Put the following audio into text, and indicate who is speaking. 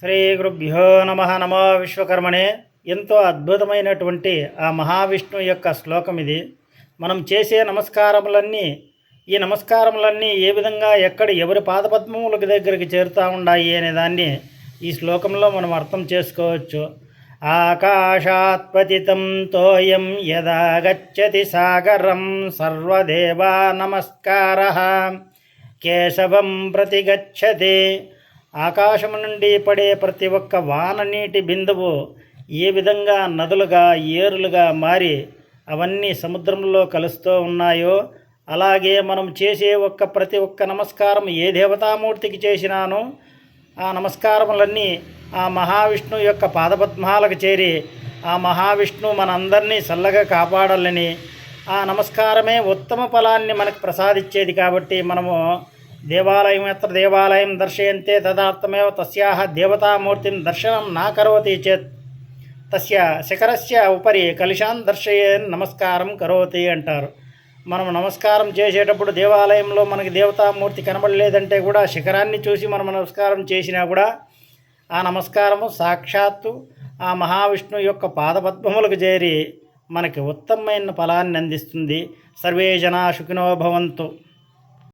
Speaker 1: శ్రీ గురుభ్యో నమ నమో విశ్వకర్మణే. ఎంతో అద్భుతమైనటువంటి ఆ మహావిష్ణువు యొక్క శ్లోకం ఇది. మనం చేసే నమస్కారములన్నీ ఈ నమస్కారములన్నీ ఏ విధంగా ఎక్కడ ఎవరి పాదపద్మములకు దగ్గరికి చేరుతూ ఉన్నాయి అనే దాన్ని ఈ శ్లోకంలో మనం అర్థం చేసుకోవచ్చు. ఆకాశాత్పతితం తోయం యదా గచ్చతి సాగరం సర్వదేవా నమస్కార. కేశవం ప్రతి గచ్చతి ఆకాశము నుండి పడే ప్రతి ఒక్క వాన నీటి బిందువు ఏ విధంగా నదులుగా ఏరులుగా మారి అవన్నీ సముద్రంలో కలుస్తూ ఉన్నాయో అలాగే మనం చేసే ఒక్క ప్రతి ఒక్క నమస్కారం ఏ దేవతామూర్తికి చేసినానో ఆ నమస్కారములన్నీ ఆ మహావిష్ణువు యొక్క పాదపద్మాలకు చేరి ఆ మహావిష్ణువు మనందరినీ చల్లగా కాపాడాలని ఆ నమస్కారమే ఉత్తమ ఫలాన్ని మనకు ప్రసాదించేది కాబట్టి మనము దేవాలయం ఎత్ర దేవాలయం దర్శయంతే తదార్థమేవ తస్యాహ దేవతామూర్తిని దర్శనం నా కరోతి చేత్. తస్య శిఖరస్య ఉపరి కలిశాన్ దర్శయన్ నమస్కారం కరోతి అంటారు. మనం నమస్కారం చేసేటప్పుడు దేవాలయంలో మనకి దేవతామూర్తి కనబడలేదంటే కూడా శిఖరాన్ని చూసి మనం నమస్కారం చేసినా కూడా ఆ నమస్కారము సాక్షాత్తు ఆ మహావిష్ణువు యొక్క పాదపద్మములకు చేరి మనకి ఉత్తమమైన ఫలాన్ని అందిస్తుంది. సర్వే జనా సుఖినో భవంతు.